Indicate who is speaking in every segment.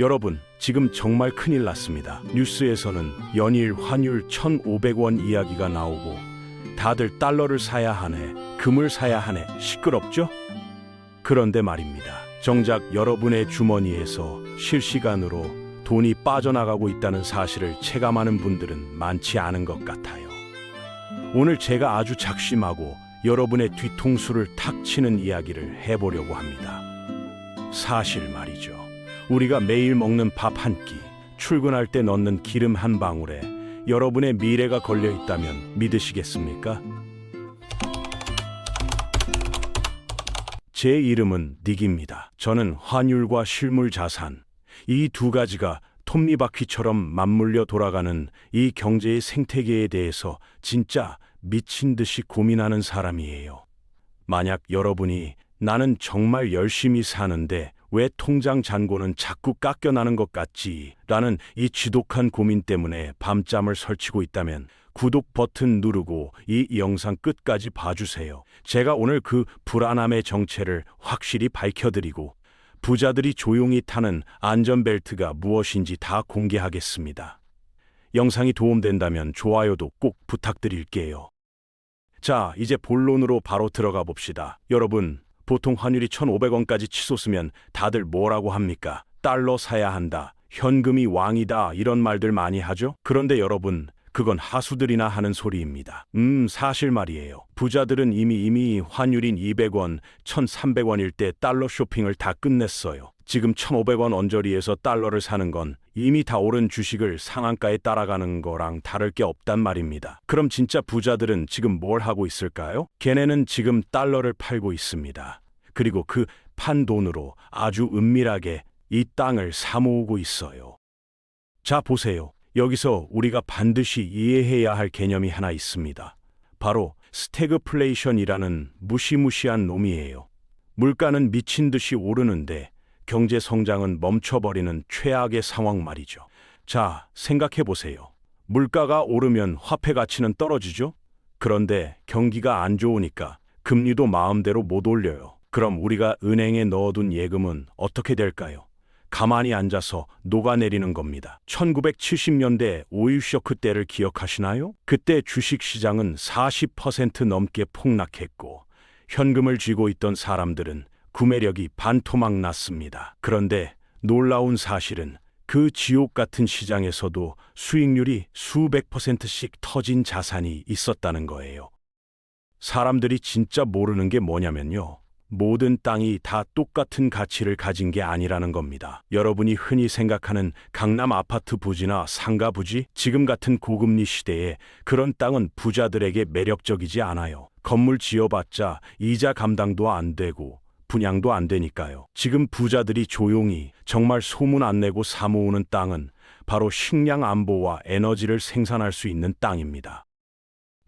Speaker 1: 여러분, 지금 정말 큰일 났습니다. 뉴스에서는 연일 환율 1,500원 이야기가 나오고 다들 달러를 사야 하네, 금을 사야 하네, 시끄럽죠? 그런데 말입니다. 정작 여러분의 주머니에서 실시간으로 돈이 빠져나가고 있다는 사실을 체감하는 분들은 많지 않은 것 같아요. 오늘 제가 아주 작심하고 여러분의 뒤통수를 탁 치는 이야기를 해보려고 합니다. 사실 말이죠. 우리가 매일 먹는 밥 한 끼, 출근할 때 넣는 기름 한 방울에 여러분의 미래가 걸려 있다면 믿으시겠습니까? 제 이름은 닉입니다. 저는 환율과 실물 자산, 이 두 가지가 톱니바퀴처럼 맞물려 돌아가는 이 경제의 생태계에 대해서 진짜 미친 듯이 고민하는 사람이에요. 만약 여러분이 나는 정말 열심히 사는데 왜 통장 잔고는 자꾸 깎여나는 것 같지? 라는 이 지독한 고민 때문에 밤잠을 설치고 있다면 구독 버튼 누르고 이 영상 끝까지 봐주세요. 제가 오늘 그 불안함의 정체를 확실히 밝혀드리고 부자들이 조용히 타는 안전벨트가 무엇인지 다 공개하겠습니다. 영상이 도움된다면 좋아요도 꼭 부탁드릴게요. 자, 이제 본론으로 바로 들어가 봅시다. 여러분, 보통 환율이 1,500원까지 치솟으면 다들 뭐라고 합니까? 달러 사야 한다. 현금이 왕이다. 이런 말들 많이 하죠? 그런데 여러분, 그건 하수들이나 하는 소리입니다. 음, 사실 말이에요. 부자들은 이미 이미 환율인 200원, 1,300원일 때 달러 쇼핑을 다 끝냈어요. 지금 1,500원 언저리에서 달러를 사는 건 이미 다 오른 주식을 상한가에 따라가는 거랑 다를 게 없단 말입니다. 그럼 진짜 부자들은 지금 뭘 하고 있을까요? 걔네는 지금 달러를 팔고 있습니다. 그리고 그 판 돈으로 아주 은밀하게 이 땅을 사모으고 있어요. 자, 보세요. 여기서 우리가 반드시 이해해야 할 개념이 하나 있습니다. 바로 스태그플레이션이라는 무시무시한 놈이에요. 물가는 미친 듯이 오르는데 경제 성장은 멈춰버리는 최악의 상황 말이죠. 자, 생각해 보세요. 물가가 오르면 화폐 가치는 떨어지죠? 그런데 경기가 안 좋으니까 금리도 마음대로 못 올려요. 그럼 우리가 은행에 넣어둔 예금은 어떻게 될까요? 가만히 앉아서 녹아내리는 겁니다. 1970년대 오일 쇼크 때를 기억하시나요? 그때 주식 시장은 40% 넘게 폭락했고 현금을 쥐고 있던 사람들은 구매력이 반토막 났습니다. 그런데 놀라운 사실은 그 지옥 같은 시장에서도 수익률이 수백 퍼센트씩 터진 자산이 있었다는 거예요. 사람들이 진짜 모르는 게 뭐냐면요. 모든 땅이 다 똑같은 가치를 가진 게 아니라는 겁니다. 여러분이 흔히 생각하는 강남 아파트 부지나 상가 부지, 지금 같은 고금리 시대에 그런 땅은 부자들에게 매력적이지 않아요. 건물 지어봤자 이자 감당도 안 되고 분양도 안 되니까요. 지금 부자들이 조용히 정말 소문 안 내고 사모으는 땅은 바로 식량 안보와 에너지를 생산할 수 있는 땅입니다.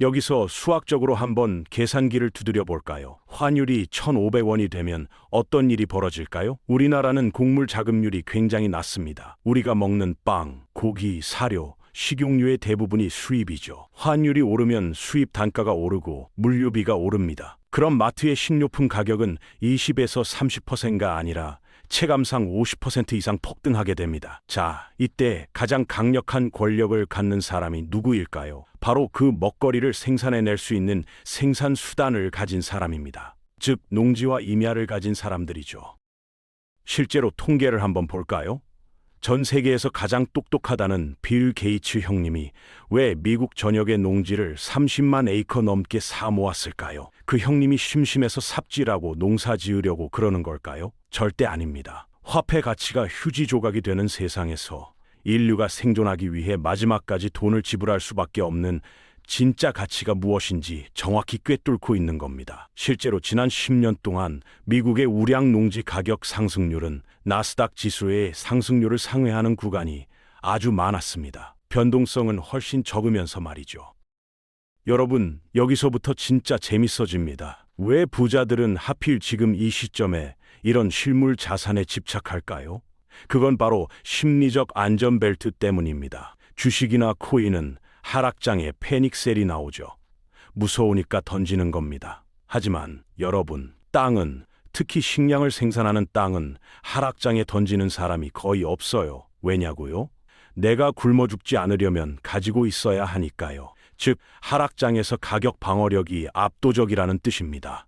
Speaker 1: 여기서 수학적으로 한번 계산기를 두드려 볼까요? 환율이 1,500원이 되면 어떤 일이 벌어질까요? 우리나라는 곡물 자급률이 굉장히 낮습니다. 우리가 먹는 빵, 고기, 사료, 식용유의 대부분이 수입이죠. 환율이 오르면 수입 단가가 오르고 물류비가 오릅니다. 그럼 마트의 식료품 가격은 20에서 30%가 아니라 체감상 50% 이상 폭등하게 됩니다. 자, 이때 가장 강력한 권력을 갖는 사람이 누구일까요? 바로 그 먹거리를 생산해낼 수 있는 생산 수단을 가진 사람입니다. 즉, 농지와 임야를 가진 사람들이죠. 실제로 통계를 한번 볼까요? 전 세계에서 가장 똑똑하다는 빌 게이츠 형님이 왜 미국 전역의 농지를 30만 에이커 넘게 사모았을까요? 그 형님이 심심해서 삽질하고 농사 지으려고 그러는 걸까요? 절대 아닙니다. 화폐 가치가 휴지 조각이 되는 세상에서 인류가 생존하기 위해 마지막까지 돈을 지불할 수밖에 없는 진짜 가치가 무엇인지 정확히 꿰뚫고 있는 겁니다. 실제로 지난 10년 동안 미국의 우량 농지 가격 상승률은 나스닥 지수의 상승률을 상회하는 구간이 아주 많았습니다. 변동성은 훨씬 적으면서 말이죠. 여러분, 여기서부터 진짜 재밌어집니다. 왜 부자들은 하필 지금 이 시점에 이런 실물 자산에 집착할까요? 그건 바로 심리적 안전벨트 때문입니다. 주식이나 코인은 하락장에 패닉셀이 나오죠. 무서우니까 던지는 겁니다. 하지만 여러분, 땅은 특히 식량을 생산하는 땅은 하락장에 던지는 사람이 거의 없어요. 왜냐고요? 내가 굶어 죽지 않으려면 가지고 있어야 하니까요. 즉, 하락장에서 가격 방어력이 압도적이라는 뜻입니다.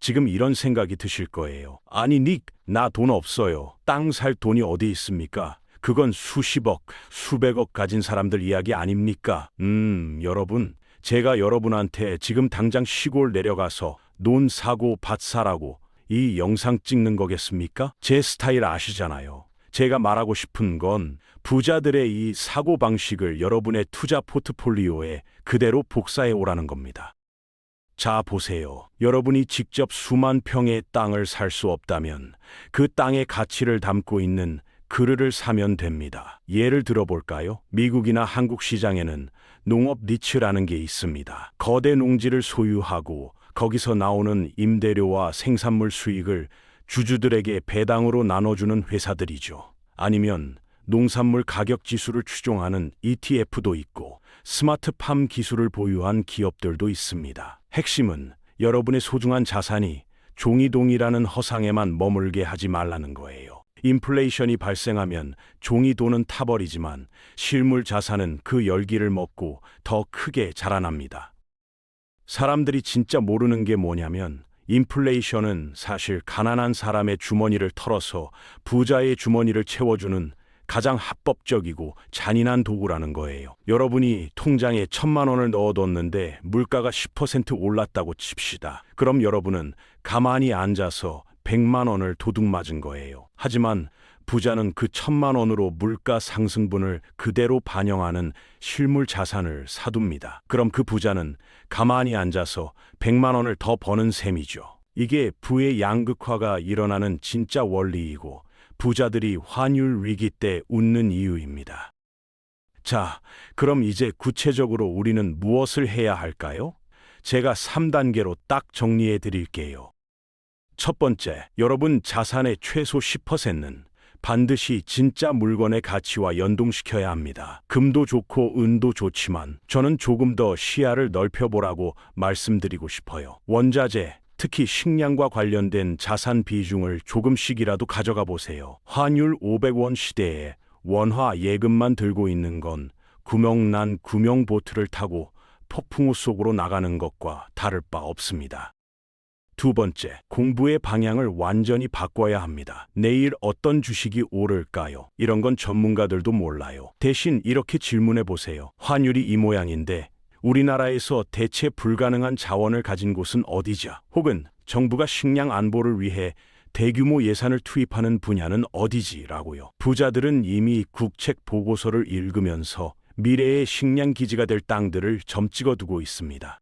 Speaker 1: 지금 이런 생각이 드실 거예요. 아니, 닉, 나 돈 없어요. 땅 살 돈이 어디 있습니까? 그건 수십억, 수백억 가진 사람들 이야기 아닙니까? 음, 여러분. 제가 여러분한테 지금 당장 시골 내려가서 논 사고 밭 사라고 이 영상 찍는 거겠습니까? 제 스타일 아시잖아요. 제가 말하고 싶은 건 부자들의 이 사고 방식을 여러분의 투자 포트폴리오에 그대로 복사해 오라는 겁니다. 자, 보세요. 여러분이 직접 수만 평의 땅을 살 수 없다면 그 땅의 가치를 담고 있는 그르를 사면 됩니다. 예를 들어볼까요? 미국이나 한국 시장에는 농업 니츠라는 게 있습니다. 거대 농지를 소유하고 거기서 나오는 임대료와 생산물 수익을 주주들에게 배당으로 나눠주는 회사들이죠. 아니면 농산물 가격 지수를 추종하는 ETF도 있고 스마트팜 기술을 보유한 기업들도 있습니다. 핵심은 여러분의 소중한 자산이 종이동이라는 허상에만 머물게 하지 말라는 거예요. 인플레이션이 발생하면 종이 돈은 타버리지만 실물 자산은 그 열기를 먹고 더 크게 자라납니다. 사람들이 진짜 모르는 게 뭐냐면 인플레이션은 사실 가난한 사람의 주머니를 털어서 부자의 주머니를 채워주는 가장 합법적이고 잔인한 도구라는 거예요. 여러분이 통장에 천만 원을 넣어뒀는데 물가가 10% 올랐다고 칩시다. 그럼 여러분은 가만히 앉아서 100만 원을 도둑 맞은 거예요. 하지만 부자는 그 천만 원으로 물가 상승분을 그대로 반영하는 실물 자산을 사둡니다. 그럼 그 부자는 가만히 앉아서 100만 원을 더 버는 셈이죠. 이게 부의 양극화가 일어나는 진짜 원리이고 부자들이 환율 위기 때 웃는 이유입니다. 자, 그럼 이제 구체적으로 우리는 무엇을 해야 할까요? 제가 3단계로 딱 정리해 드릴게요. 첫 번째, 여러분 자산의 최소 10%는 반드시 진짜 물건의 가치와 연동시켜야 합니다. 금도 좋고 은도 좋지만 저는 조금 더 시야를 넓혀보라고 말씀드리고 싶어요. 원자재, 특히 식량과 관련된 자산 비중을 조금씩이라도 가져가 보세요. 환율 500원 시대에 원화 예금만 들고 있는 건 구명난 구명 보트를 타고 폭풍우 속으로 나가는 것과 다를 바 없습니다. 두 번째, 공부의 방향을 완전히 바꿔야 합니다. 내일 어떤 주식이 오를까요? 이런 건 전문가들도 몰라요. 대신 이렇게 질문해 보세요. 환율이 이 모양인데 우리나라에서 대체 불가능한 자원을 가진 곳은 어디죠? 혹은 정부가 식량 안보를 위해 대규모 예산을 투입하는 분야는 어디지라고요. 부자들은 이미 국책 보고서를 읽으면서 미래의 식량 기지가 될 땅들을 점 찍어 두고 있습니다.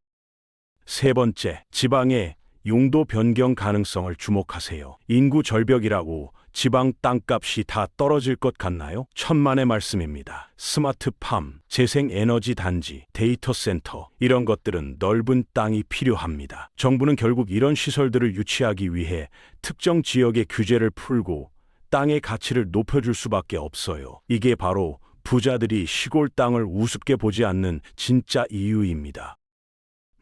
Speaker 1: 세 번째, 지방의 용도 변경 가능성을 주목하세요. 인구 절벽이라고 지방 땅값이 다 떨어질 것 같나요? 천만의 말씀입니다. 스마트팜, 재생에너지 단지, 데이터 센터 이런 것들은 넓은 땅이 필요합니다. 정부는 결국 이런 시설들을 유치하기 위해 특정 지역의 규제를 풀고 땅의 가치를 높여줄 수밖에 없어요. 이게 바로 부자들이 시골 땅을 우습게 보지 않는 진짜 이유입니다.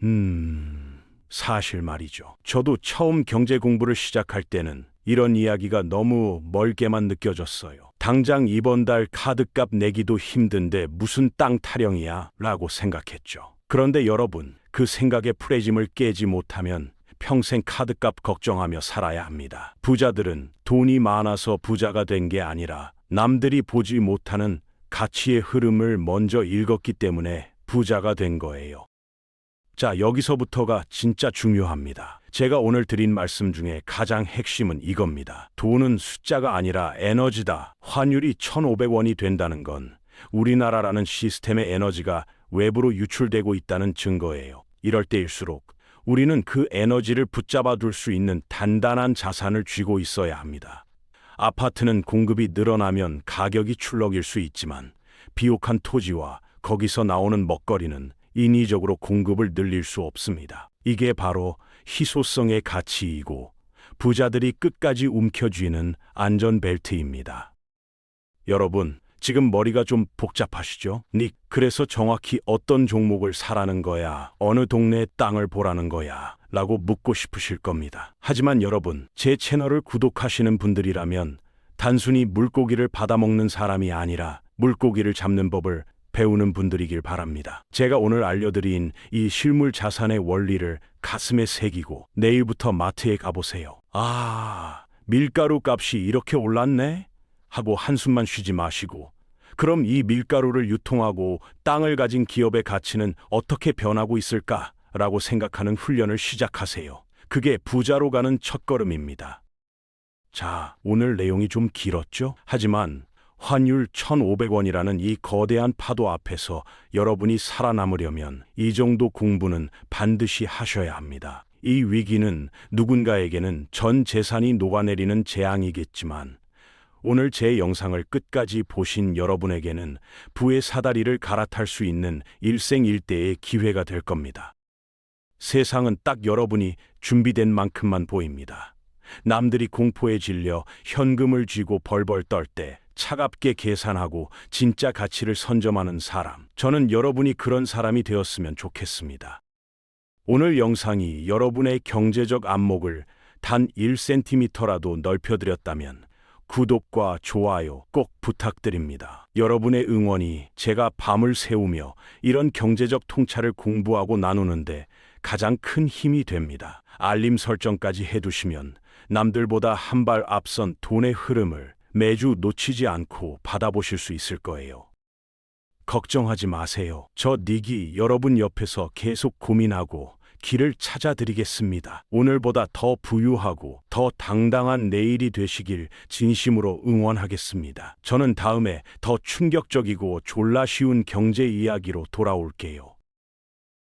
Speaker 1: 음, 사실 말이죠. 저도 처음 경제 공부를 시작할 때는 이런 이야기가 너무 멀게만 느껴졌어요. 당장 이번 달 카드값 내기도 힘든데 무슨 땅 타령이야? 라고 생각했죠. 그런데 여러분, 그 생각의 프레짐을 깨지 못하면 평생 카드값 걱정하며 살아야 합니다. 부자들은 돈이 많아서 부자가 된 게 아니라 남들이 보지 못하는 가치의 흐름을 먼저 읽었기 때문에 부자가 된 거예요. 자, 여기서부터가 진짜 중요합니다. 제가 오늘 드린 말씀 중에 가장 핵심은 이겁니다. 돈은 숫자가 아니라 에너지다. 환율이 1,500원이 된다는 건 우리나라라는 시스템의 에너지가 외부로 유출되고 있다는 증거예요. 이럴 때일수록 우리는 그 에너지를 붙잡아 둘 수 있는 단단한 자산을 쥐고 있어야 합니다. 아파트는 공급이 늘어나면 가격이 출렁일 수 있지만 비옥한 토지와 거기서 나오는 먹거리는 인위적으로 공급을 늘릴 수 없습니다. 이게 바로 희소성의 가치이고 부자들이 끝까지 움켜쥐는 안전벨트입니다. 여러분, 지금 머리가 좀 복잡하시죠? 닉, 그래서 정확히 어떤 종목을 사라는 거야? 어느 동네 땅을 보라는 거야? 라고 묻고 싶으실 겁니다. 하지만 여러분, 제 채널을 구독하시는 분들이라면 단순히 물고기를 받아먹는 사람이 아니라 물고기를 잡는 법을 배우는 분들이길 바랍니다. 제가 오늘 알려드린 이 실물 자산의 원리를 가슴에 새기고 내일부터 마트에 가보세요. 아, 밀가루 값이 이렇게 올랐네? 하고 한숨만 쉬지 마시고 그럼 이 밀가루를 유통하고 땅을 가진 기업의 가치는 어떻게 변하고 있을까? 라고 생각하는 훈련을 시작하세요. 그게 부자로 가는 첫걸음입니다. 자, 오늘 내용이 좀 길었죠? 하지만 환율 1,500원이라는 이 거대한 파도 앞에서 여러분이 살아남으려면 이 정도 공부는 반드시 하셔야 합니다. 이 위기는 누군가에게는 전 재산이 녹아내리는 재앙이겠지만 오늘 제 영상을 끝까지 보신 여러분에게는 부의 사다리를 갈아탈 수 있는 일생일대의 기회가 될 겁니다. 세상은 딱 여러분이 준비된 만큼만 보입니다. 남들이 공포에 질려 현금을 쥐고 벌벌 떨 때 차갑게 계산하고 진짜 가치를 선점하는 사람. 저는 여러분이 그런 사람이 되었으면 좋겠습니다. 오늘 영상이 여러분의 경제적 안목을 단 1cm라도 넓혀드렸다면 구독과 좋아요 꼭 부탁드립니다. 여러분의 응원이 제가 밤을 새우며 이런 경제적 통찰을 공부하고 나누는데 가장 큰 힘이 됩니다. 알림 설정까지 해두시면 남들보다 한 발 앞선 돈의 흐름을 매주 놓치지 않고 받아보실 수 있을 거예요. 걱정하지 마세요. 저 닉이 여러분 옆에서 계속 고민하고 길을 찾아드리겠습니다. 오늘보다 더 부유하고 더 당당한 내일이 되시길 진심으로 응원하겠습니다. 저는 다음에 더 충격적이고 졸라 쉬운 경제 이야기로 돌아올게요.